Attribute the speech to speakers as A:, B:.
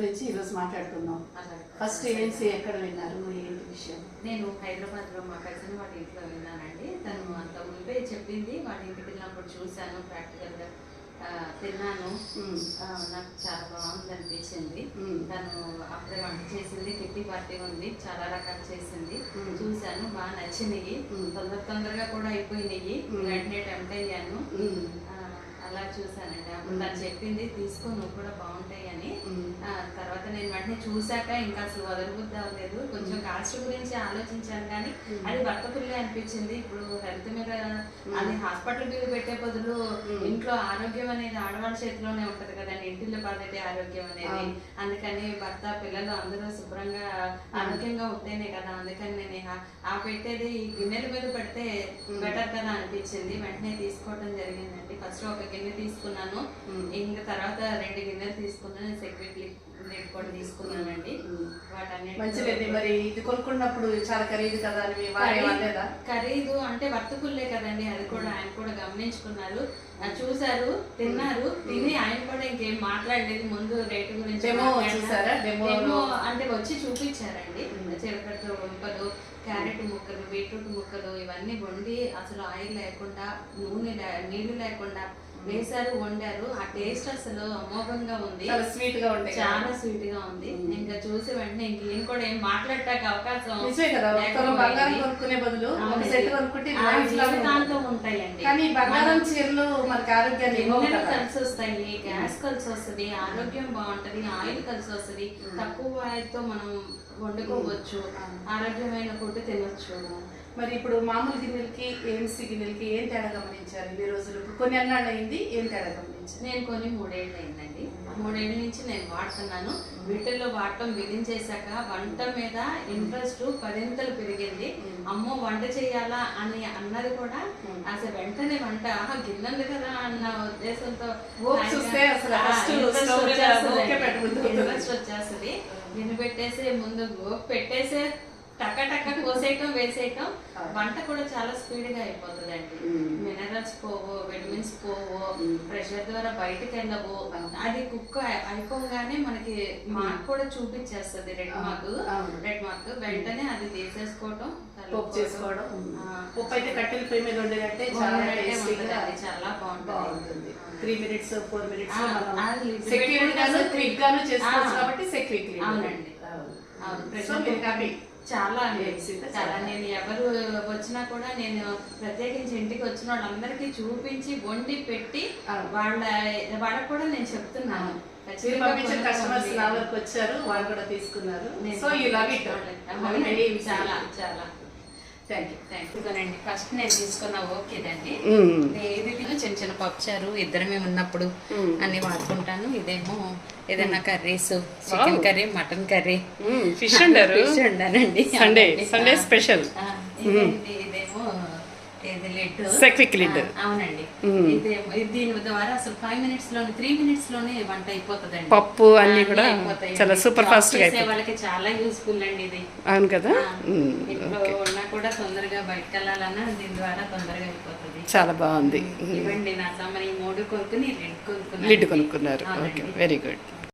A: గురించి ఈరోజు మాట్లాడుకుందాం. ఫస్ట్ ఏఎన్సీ ఎక్కడ విన్నారు? ఏంటి విషయం?
B: నేను హైదరాబాద్లో మా కజిన్ వాళ్ళ ఇంట్లో విన్నానండి. తను అంత ముందే చెప్పింది వాళ్ళ ఇంటికి వెళ్ళినప్పుడు చూశాను ప్రాక్టికల్గా ఆ, తిన్నాను. నాకు చాలా బాగుంది అనిపించింది. తను అప్పుడే వంట చేసింది కిట్టి పార్టీ ఉంది చాలా రకాలు చేసింది. చూశాను బాగా నచ్చినాయి.
A: మ్మ్.
B: తొందర తొందరగా కూడా అయిపోయినాయి. వెంటనే టెంప్ట్ అయ్యాను. అలా చూసానండి అప్పుడు తను చెప్పింది తీసుకో నువ్వు కూడా బాగుంటాయి అని. తర్వాత నేను వెంటనే చూశాక ఇంకా అసలు వదలబుద్ధి అవ్వలేదు. కొంచెం కాస్ట్ గురించి ఆలోచించాను కానీ అది భర్త పిల్ల అనిపించింది. ఇప్పుడు హెల్త్ మీద అది హాస్పిటల్ బిల్ పెట్టే బదులు ఇంట్లో ఆరోగ్యం అనేది ఆడవాళ్ళ చేతిలోనే ఉంటది కదండి ఇంటిలో పద్ధతి ఆరోగ్యం అనేది. అందుకని భర్త పిల్లలు అందరూ శుభ్రంగా ఆరోగ్యంగా ఉంటేనే కదా. అందుకని నేను ఆ- పెట్టేది గిన్నెల మీద పెడితే బెటర్ కదా అనిపించింది. వెంటనే తీసుకోవడం జరిగిందండి. ఫస్ట్ ఒక గిన్నె తీసుకున్నాను. ఇంకా తర్వాత రెండు గిన్నెలు తీసుకున్నాను. సెక్యూరిటీ కూడా తీసుకున్నానండి.
A: మంచిదండి మరి ఇది కొనుక్కున్నప్పుడు చాలా ఖరీదు కదా అని
B: ఖరీదు అంటే వర్తకుల్లే కదండి. అది కూడా ఆయన కూడా గమనించుకున్నారు. ఆ, చూశారు తిన్నారు. తిని ఆయన కూడా ఇంకేం మాట్లాడలేదు. ముందు రేటు గురించి.
A: చూసారా? Demo
B: అంటే వచ్చి చూపించారండి. చిలకట్టు వంపలు క్యారెట్ ముక్కలు బీట్రూట్ ముక్కలు ఇవన్నీ వండి అసలు ఆయిల్ లేకుండా నూనె నీళ్ళు లేకుండా వేశారు వండారు. ఆ టేస్ట్ అసలు అమోఘంగా ఉంది.
A: చాలా స్వీట్గా ఉంటాయి కదా.
B: చాలా స్వీట్గా ఉంది ఇంకా చూసి వెంటనే ఇంక ఈయన కూడా ఏం మాట్లాడటానికి అవకాశం
A: నిజమే కదా. బంగారం కొనుక్కునే బదులు ఒక. సెట్ కొనుక్కుంటే
B: జీవితాంతం
A: ఉంటుంది.
B: ఉంటాయండి.
A: కానీ బంగారం చీరలు మనకి ఆరోగ్యాన్ని
B: కలిసి వస్తాయి గ్యాస్ కలిసి వస్తుంది ఆరోగ్యం బాగుంటది ఆయిల్ కలిసి వస్తుంది. తక్కువ ఆయిల్తో మనం వండుకోవచ్చు ఆరోగ్యమైన ఫుడ్ తినొచ్చు.
A: మరి ఇప్పుడు మామూలు గిన్నెలకి ఏఎంసీ గిన్నెలకి ఏం తేడా గమనించారు? ఇన్ని రోజులు కొన్ని అన్నాళ్ళు అయింది ఏం తేడా గమనించారు?
B: నేను కొని మూడేళ్ళు అయిందండి. మూడేళ్ళ నుంచి నేను వాడుతున్నాను. వీటిల్లో వాడటం బిగించేశాక వంట మీద ఇంట్రెస్ట్ పదింతలు పెరిగింది. అమ్మో వంట చేయాలా అని అన్నది కూడా అసలు వెంటనే వంట గిన్నెలు కదా అన్న ఉద్దేశంతో. ఇంట్రెస్ట్ వచ్చేస్తుంది. గిన్నె పెట్టేసి ముందు గోపు పెట్టేసే టక్క టక్క కోసేయటం వేసేయటం వంట కూడా చాలా స్పీడ్గా అయిపోతుంది అండి మినరల్స్ పోవు విటమిన్స్ పోవు ప్రెషర్ ద్వారా బయటకు వెళ్ళవు అది కుక్ అయిపోగానే మనకి మార్క్ కూడా చూపించేస్తుంది రెడ్ మార్క్. Red mark. వెంటనే అది తీసేసుకోవటం
A: పోపు చేసుకోవడం
B: ఆ,
A: ఉప్పు అయితే కట్టెల పొయ్యి మీద చాలా టేస్టీగా
B: చాలా బాగుంటుంది.
A: త్రీ మినిట్స్ ఫోర్ మినిట్స్
B: ఆ, ఆ,
A: సెక్యూర్ గాను
B: little bit
A: క్విక్ గాను చేసుకోవచ్చు
B: ఆ.
A: కాబట్టి సెక్యూర్
B: అవునండి.
A: సో మీరు
B: చాలా అండి. చాలా. నేను ఎవరు వచ్చినా కూడా నేను ప్రత్యేకించి ఇంటికి వచ్చిన వాళ్ళందరికీ చూపించి వండి పెట్టి. వాళ్ళ వాళ్ళకు కూడా నేను చెప్తున్నాను
A: కస్టమర్స్. నా వరకు వచ్చారు వాళ్ళు కూడా తీసుకున్నారు
B: నేను
A: సో యూ లవ్ ఇట్
B: చాలా చాలా
A: thank you
B: thank you first నేను తీసుకున్న ఓకేదండి చిన్న చిన్న పప్పుచారు ఇద్దరమే ఉన్నప్పుడు అన్ని వాడుకుంటాను. ఇదేమో ఏదైనా curries chicken curry mutton curry.
C: Fish అంటారు
B: ఫిష్ వండానండి.
C: సండే. సండే. స్పెషల్.
B: ఇది లెడ్. అవునండి. దీని ద్వారా అసలు ఫైవ్ మినిట్స్లోనే త్రీ మినిట్స్లోనే వంట
C: పప్పు అన్ని కూడా. చాలా
B: Job
C: fast గా.
B: వాళ్ళకి చాలా యూస్ఫుల్ అండి ఇది.
C: అవును కదా.
B: ఇంట్లో ఉన్నా కూడా తొందరగా బయటకు వెళ్ళాలన్నా దీని ద్వారా తొందరగా అయిపోతుంది.
C: చాలా బాగుంది.
B: ఇవ్వండి నా సమ్మర్ ఈ మూడు కొనుక్కుని లిడ్
C: కొనుక్కున్నారు. ఓకే. Very good